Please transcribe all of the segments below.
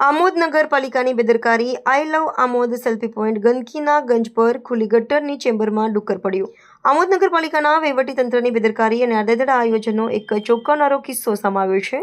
આમોદ નગરપાલિકાની બેદરકારી I love Amod selfie point ગંદકીના ગંજ પર ખુલ્લી ગટરની ચેમ્બરમાં ડુક્કર પડ્યું. આમોદ નગરપાલિકાના વહીવટીતંત્રની બેદરકારી અને આડેધડ આયોજનનો એક ચોંકાવનારો કિસ્સો સમાવ્યો છે.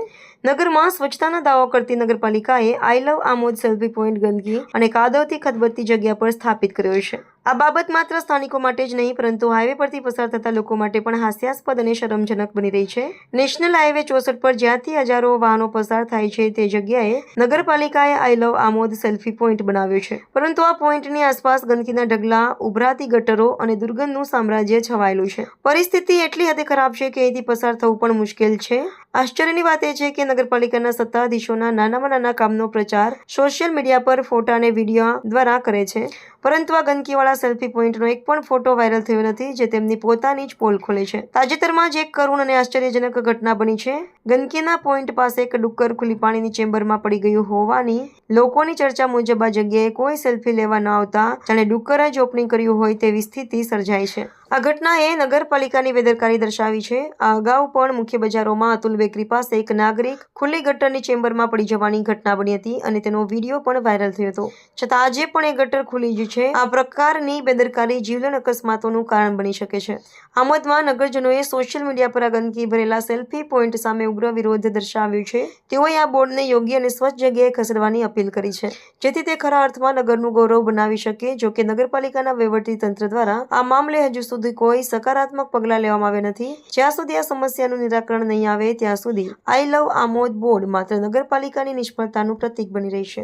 નગરમાં સ્વચ્છતાના દાવો કરતી નગરપાલિકાએ I love Amod selfie point ગંદકી અને કાદવથી ખદબદતી જગ્યા પર સ્થાપિત કર્યો છે. આ બાબત માત્ર સ્થાનિકો માટે જ નહીં, પરંતુ હાઈવે પરથી પસાર થતા લોકો માટે પણ હાસ્યાસ્પદ અને શરમજનક બની રહી છે. નેશનલ હાઈવે ચોસઠ પર જ્યાંથી હજારો વાહનો પસાર થાય છે, તે જગ્યાએ નગરપાલિકાએ I love Amod selfie point બનાવ્યો છે. પરંતુ આ પોઈન્ટની આસપાસ ગંદકીના ઢગલા, ઉભરાતી ગટરો અને દુર્ગંધનું સામ્રાજ્ય છવાયેલું છે. પરિસ્થિતિ એટલી હદે ખરાબ છે કે અહીંથી પસાર થવું પણ મુશ્કેલ છે. આશ્ચર્યની વાત એ છે કે નગરપાલિકાના સત્તાધીશોના નાનામાં નાના કામનો પ્રચાર સોશિયલ મીડિયા પર ફોટા અને વીડિયો દ્વારા કરે છે. પરંતુ આ ગંદકીવાળા સેલ્ફી પોઈન્ટનો એક પણ ફોટો વાયરલ થયો નથી જે તેમની પોતાની જ પોલ ખોલે છે. તાજેતરમાં જ એક કરુણ અને આશ્ચર્યજનક ઘટના બની છે. ગંદકીના પોઈન્ટ પાસે એક ડુક્કર ખુલ્લી પાણીની ચેમ્બરમાં પડી ગયું હોવાની લોકોની ચર્ચા મુજબ આ જગ્યાએ કોઈ સેલ્ફી લેવા ન આવતા જાણે ડુક્કરે જ ઓપનિંગ કર્યું હોય તેવી સ્થિતિ સર્જાઈ છે. આ ઘટનાએ નગરપાલિકાની બેદરકારી દર્શાવી છે. આ અગાઉ પણ મુખ્ય બજારોમાં અતુલ બેકરી પાસે એક નાગરિક ખુલ્લી ગટરની ચેમ્બરમાં પડી જવાની ઘટના બની હતી અને તેનો વીડિયો પણ વાયરલ થયો હતો. છતાં આજે પણ એ ગટર ખુલી જ છે. આ પ્રકારની બેદરકારી જીવલેણ અકસ્માતોનું કારણ બની શકે છે. આમોદમાં નગરજનોએ સોશિયલ મીડિયા પર આ ગંદકી ભરેલા સેલ્ફી પોઈન્ટ સામે ઉગ્ર વિરોધ દર્શાવ્યો છે. તેઓએ આ બોર્ડને યોગ્ય અને સ્વચ્છ જગ્યાએ ખસેડવાની અપીલ કરી છે. જેથી તે ખરા અર્થમાં નગરનું ગૌરવ બનાવી શકે, જો કે નગરપાલિકાના વહીવટી તંત્ર દ્વારા આ મામલે હજુ સુધી કોઈ સકારાત્મક પગલાં લેવામાં આવ્યા નથી. જ્યાં સુધી આ સમસ્યાનું નિરાકરણ નહીં આવે, ત્યાં સુધી આઈ લવ આમોદ બોર્ડ માત્ર નગરપાલિકાની નિષ્ફળતાનું પ્રતીક બની રહેશે